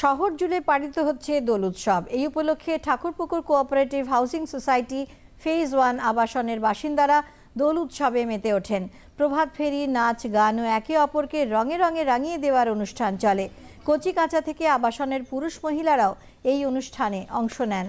শহর জুড়ে পালিত হচ্ছে দোল উৎসব। এই উপলক্ষে Thakurpukur cooperative housing society phase one আবাসনের বাসিন্দারা দোল উৎসবে মেতে ওঠেন। প্রভাত ফেরি, নাচ, গান ও একে অপরকে রঙে রঙে রাঙিয়ে দেওয়ার অনুষ্ঠান চলে। কচি কাঁচা থেকে আবাসনের পুরুষ মহিলারাও এই অনুষ্ঠানে অংশ নেন।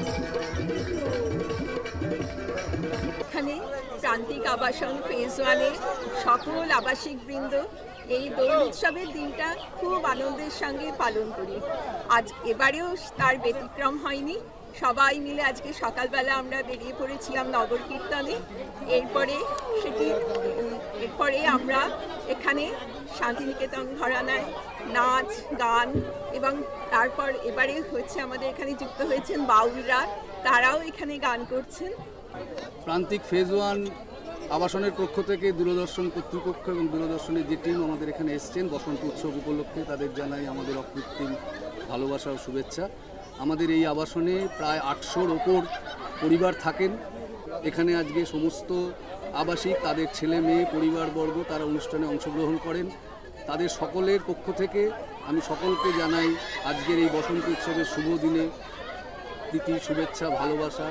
এখানে প্রান্তিক আবাসন ফেজ ওয়ানে সকল আবাসিক বৃন্দ এই দোল উৎসবের দিনটা খুব আনন্দের সঙ্গে পালন করি। আজ এবারেও তার ব্যতিক্রম হয়নি। সবাই মিলে আজকে সকালবেলা আমরা বেরিয়ে পড়েছিলাম নগর কীর্তনে। এরপরে সেটি, এরপরে আমরা এখানে শান্তিনিকেতন ঘরানায় নাচ, গান এবং তারপর এবারে হচ্ছে আমাদের এখানে যুক্ত হয়েছেন বাউলরা। তারাও এখানে গান করছেন। প্রান্তিক ফেজ ওয়ান আবাসনের পক্ষ থেকে দূরদর্শন কর্তৃপক্ষ এবং দূরদর্শনের যে টিম আমাদের এখানে এসছেন, বসন্ত উৎসব উপলক্ষে তাদের জানাই আমাদের অকৃত্রিম ভালোবাসা ও শুভেচ্ছা। আমাদের এই আবাসনে প্রায় আটশোর ওপর পরিবার থাকেন। এখানে আজকে সমস্ত আবাসিক, তাদের ছেলে, মেয়ে, পরিবারবর্গ তারা অনুষ্ঠানে অংশগ্রহণ করেন। তাদের সকলের পক্ষ থেকে আমি সকলকে জানাই আজকের এই বসন্ত উৎসবের শুভ দিনে প্রীতি, শুভেচ্ছা, ভালোবাসা